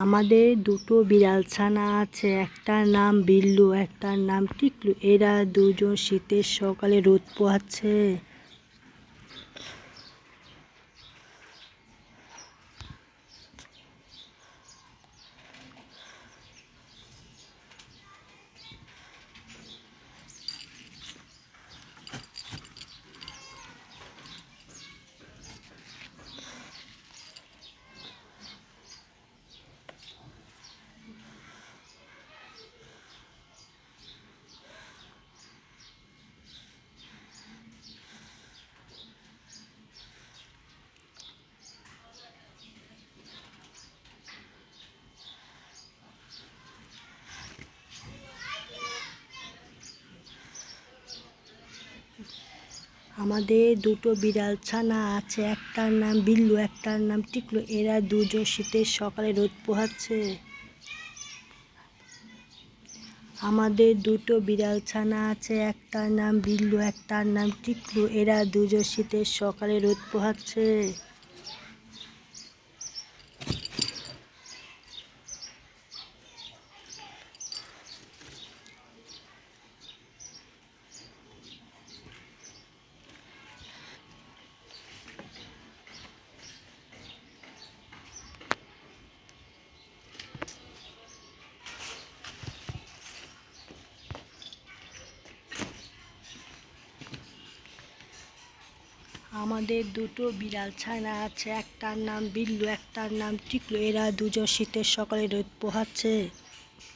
আমাদের দুটো বিড়াল ছানা আছে, একটার নাম বিল্লু, একটার নাম টিকলু। এরা দুজন শীতের সকালে রোদ পোহাচ্ছে। আমাদের দুটো বিড়াল ছানা আছে, একটার নাম বিল্লু, একটার নাম টিকলু। এরা দুজন শীতের সকালে রোদ পোহাচ্ছে। আমাদের দুটো বিড়াল ছানা আছে, একটার নাম বিল্লু, একটার নাম টিকলু। এরা দুজন শীতের সকালে রোদ পোহাচ্ছে। আমাদের দুটো বিড়াল ছানা আছে, একটার নাম বিল্লু, একটার নাম টিকলু। এরা দুজন শীতের সকালে রোদ পোহাচ্ছে।